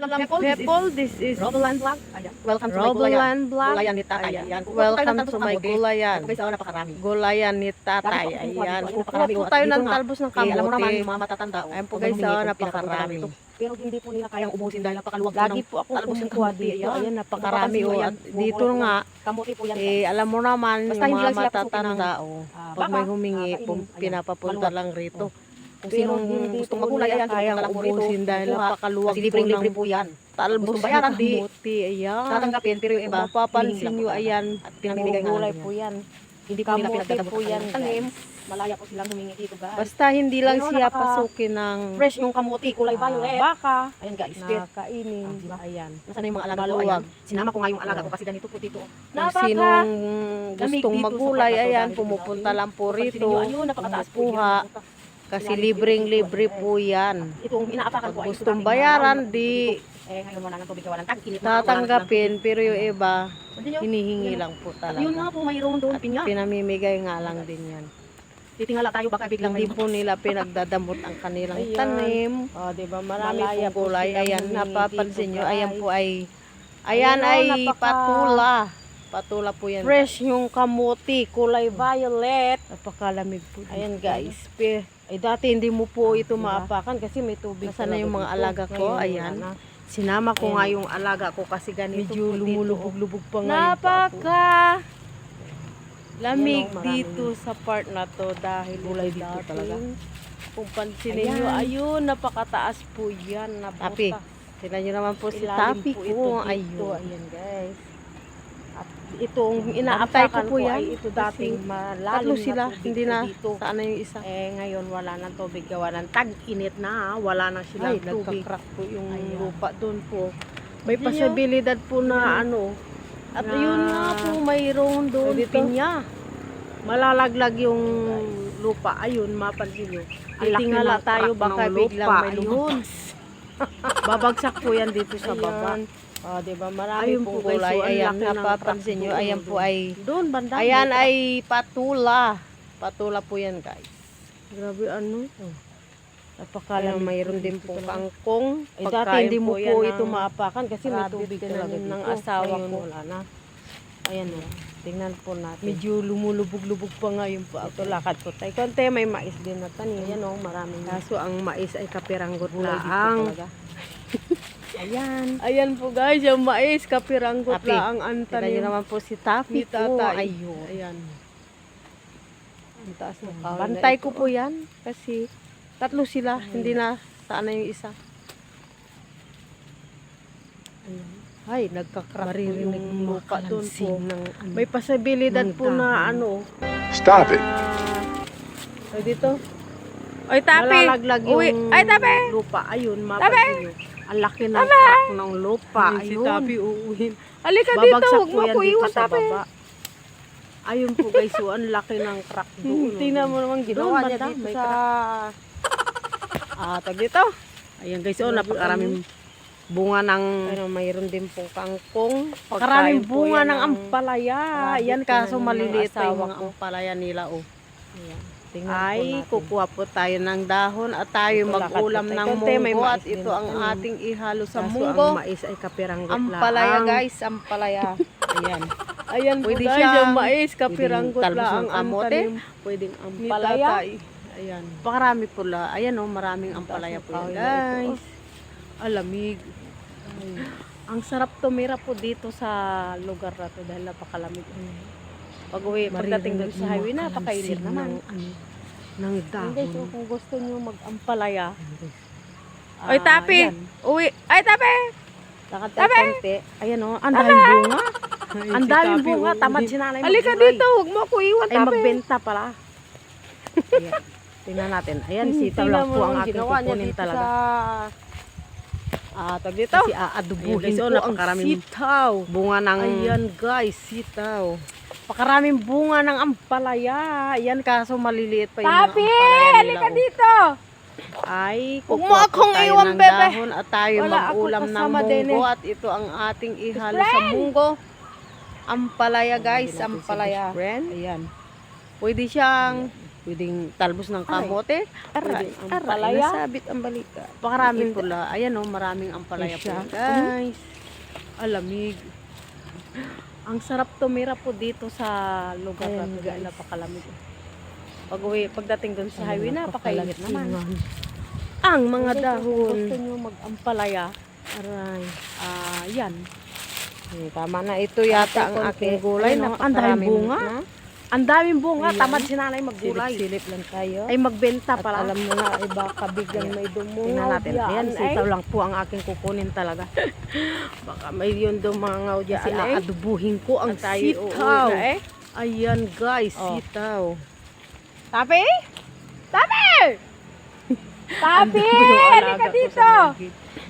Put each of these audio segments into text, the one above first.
People, this is Roboland. Ayan. Welcome to. Roboland Vlog. Gulayan ni Tatay. Ayan. Welcome to my gulayan. Guys, oh, napakarami. Gulayan ni tatay. Ayan. kuha dito, Kukuha napakarami. po At tayo ng talbos ng Eh, alam mo naman, kamote. mga matatanda. oh, Ayan po, guys, kung napakarami. Pero hindi po nila kayang ubusin dahil napakaluwag po Lagi po ako kumukuha kamote. dito. Ayan. Napakarami. Oh. At yan, dito nga, Kamote eh, alam mo naman, yung mga matatanda, oh, Ah, pag may humingi, ah, pinapapunta lang rito. Kung Pero sinong hindi gustong ayan, pumunta lang po rito. ubusin dahil Kuha. napakaluwag Kasi po libreng-libre ng po yan. talbos Gustong ng bayaran, di kamote. Ayan. tatanggapin, pero yung iba, lang nyo, ayan, At pinamimigay nga gulay po yan. Hindi po nila Kamote pinagdadabot po sa yan, kanilang tanim. guys. Malaya po silang humingi dito, guys. Basta hindi lang Pero siya napaka- pasukin ng fresh yung kamote, kulay violet. baka Ayan guys, na spear. kainin. Ah, diba? Ayan. Nasaan na yung mga alaga ko? Ayan. Sinama ko nga yung alaga ko kasi ganito po dito. Kung sinong lamig gustong sa magulay, ayan, dahil pumupunta lang po Pansin rito. ayun, napakataas po Kumukuha. yan. Kasi libreng-libre po yan. Itong inaapakan Pag ko ay gustong bayaran, di Eh, ngayon wala tubig ng tag. Init na po, wala tatanggapin. Pero yung iba, tubig. Niyo? hinihingi lang po At Yun nga talaga. po, mayroon doon At pinya. pinamimigay nga lang din yan. Titingala tayo baka biglang Hindi po nila pinagdadamot ang kanilang Ayan. tanim. Oh, di ba? Marami Malaya pong gulay. Ayan, napapansin nyo. Ayan po ay, ayan ay napaka- patula. Patula po yan. Fresh yung kamuti, kulay violet. Napakalamig po. dito. Ayan guys. Pe, ay dati hindi mo po ito diba? maapakan kasi may tubig. Nasaan na yung mga alaga ko? Ngayon, Ayan. na. Sinama ko Ayan. nga yung alaga ko kasi ganito Medyo lumulubog-lubog pa nga yung Napaka lamig Yan ang maraming dito sa part na to dahil Gulay ito dito dating- talaga. Kung pansinin nyo, Ayan. ayun, napakataas po yan. Tapi, Naputa. Sila nyo naman po si ilalim Tapi po ito. Ayun. Ayan guys. Itong ko inaapakan po ko yan ay ito dating malalim Tatlo na sila, tubig hindi na. dito. Saan na yung isa? Eh ngayon wala nang tubig gawa ng tag-init na wala nang silang Ay, tubig. nagka-crack po yung Ayan. lupa doon po. May Hindi posibilidad po na ano. At Na- yun nga po, mayroon doon Dito? pinya. Malalaglag yung lupa. Ayun, mapansin nyo. Ng tayo, baka ng biglang lupa. may lumabas. Babagsak po yan dito sa baba. Oh, di ba? Marami Ayun pong po gulay. so, Ang ayan, napapansin doon, ayan po ay, Doon, banda. ayan ay patula. Patula po yan guys. Grabe ano. Napakalam, Ayan, mayroon din po kangkong. Eh, dati hindi mo po ito maapakan kasi may tubig talaga dito. ng asawa ko. Wala na. Ayan o. Tingnan po natin. Medyo lumulubog-lubog pa nga yung pa Ito lakad po tayo. Konti may mais din na tanim. Ayan o, maraming Kaso ang mais ay kapiranggot laang. talaga. Ayan. Ayan po guys, yung mais kapiranggot Tapi, laang ang Tingnan nyo tanim. naman po si Taffy Ni tatay. ko. Ayun. Ayan. Ang taas ng Ayan, kahoy na bantay ko po yan kasi tatlo sila. Hindi na Saan na yung isa? Ayan. Ay, nagkakrack po yung lupa doon po. ng ano. May posibilidad ng po na ano. Stop it. ay dito. Oy, Malalaglag yung Uwi. Ay, Tapi! lupa. Ayun, mapansin nyo. Ang laki ng crack ng lupa. Ay, si Ayun. Tapi uuhin. Halika dito, huwag mo dito iwan, baba. Ayun po guys, so ang laki ng crack doon. Tingnan mo naman ginawa niya dito sa... Ah, tag dito. Ayan guys, oh, napakaraming bunga ng... Pero mayroon din po kangkong. Po bunga ng ampalaya. Yan kaso maliliit pa yung mga ko. ampalaya nila oh. Ayan. Tingnan po Ay, natin. kukuha po tayo ng dahon at tayo Ito, mag-ulam po ng tayo. Munggo at ito ang tayo. ating ihalo sa Kaso munggo. ang mais ay kapiranggot Ampalaya laang. guys, ampalaya. Ayan. Ayan po Pwede siyang yung mais, kapiranggot lang ng ang tanim pwedeng ampalaya. Ayan. Pakarami po la. Ayan oh, maraming ampalaya po yan guys. Alamig. Ang sarap tumira po dito sa lugar na to dahil napakalamig. Pag uwi, pagdating doon sa highway, napakainit naman. Ng, ano, ng dahon. Guys, so kung gusto nyo mag-ampalaya, Oy, ah, Tapi! yan. Uwi! Ay, Tapi! Lakad tayo konti. Ayan oh, ang daming bunga. Ang daming bunga. Tamad si nanay Halika dito, huwag mo ako iwan, Ay, Tapi. magbenta pala. Ayan. Tingnan natin. Ayan, sitaw lang po ang aking kukunin talaga. sa- Ah, tag dito. Kasi aadubuhin Ayan, guys, ko oh, ang sitaw. Bunga ng... Ayan guys, sitaw. Pakaraming bunga ng ampalaya. Ayan kaso maliliit pa yung nila. Halika oh. dito! Ay, kukuha po akong tayo iwan, ng bebe. dahon at tayo Wala mag-ulam ng kasama din munggo eh. at ito ang ating ihalo sa munggo. Ampalaya guys, ampalaya. Ayan. Pwede siyang Pwedeng talbos ng kamote. Aray, aray, ampalaya. nasabit ang balikat. Pakaraming pula. Ayan o, maraming ampalaya po. Guys. Alamig. Ang sarap tumira po dito sa lugar na Ayan, to guys. napakalamig. Pag uwi, pagdating doon sa highway, napakainit naman. Ang mga Kung dahon. gusto nyo mag-ampalaya, Aray. ah, yan. Eh, tama na ito yata ang aking gulay. Oh, Napakaraming bunga. na. Ang daming bunga, Ayan. tamad si nanay maggulay. Silip-silip lang tayo. Ay magbenta At pala. alam mo na, ay baka biglang may dumungaw. Tingnan natin. Yan, Ayan, sitaw lang po ang aking kukunin talaga. baka may yun dumangaw dyan. Kasi ay, Aadubuhin ko ang At tayo sitaw. na eh. Ayan guys, Oh. sitaw. Po yung alaga Halika dito!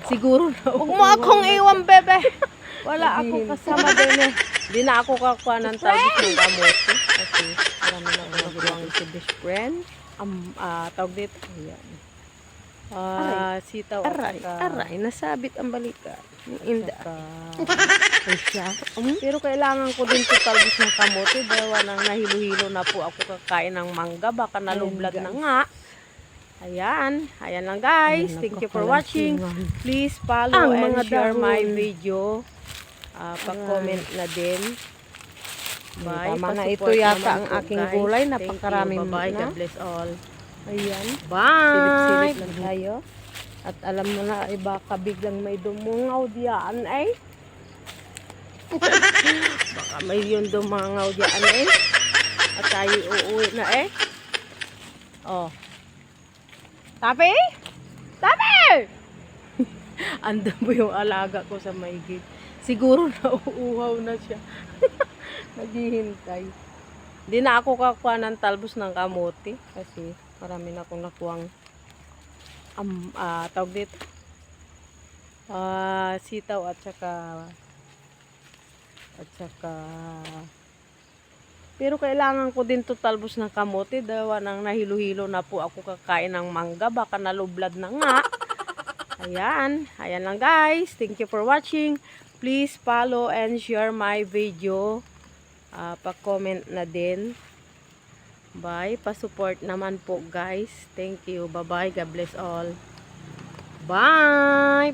Siguro na Huwag mo akong iwan, bebe! Wala Sabihin akong ko. kasama din eh. Di na ako kakuha ng tawag ng kamote. Kasi marami na akong best friend. Um, ah, tawag dito. Ayan. Ah, sitaw Aray, saka- aray, nasabit ang balikat. Inda. saka-. Um, pero kailangan ko din to talbos ng kamote. Dahil nang nahilo-hilo na po ako kakain ng mangga. Baka nalublad na nga. Ayan. Ayan lang guys. Ayan, Thank you for watching. Please follow Ang and share my video. Ah, pa-comment na din. Bye. Tama na ito yata ang aking guys. gulay. Napakaraming Bye-bye. na. God bless all. Ayan. Bye. Silip-silip lang tayo. At alam mo na, ay baka biglang may dumungaw diyan eh. baka may yun dumangaw diyan eh. At tayo uuwi na eh. Oh. Tapi? Tapi! Andun po yung alaga ko sa maigit. Siguro nauuhaw na siya. Naghihintay. Hindi na ako kakuha ng talbos ng kamote. Kasi marami na akong nakuwang um, ah, tawag dito. Ah, sitaw at saka at saka pero kailangan ko din to talbos ng kamote dahil nang nahilo-hilo na po ako kakain ng mangga baka nalublad na nga ayan ayan lang guys thank you for watching please follow and share my video Ah, pa-comment na din. Bye. Pa-support naman po guys. Thank you. Bye bye God bless all. Bye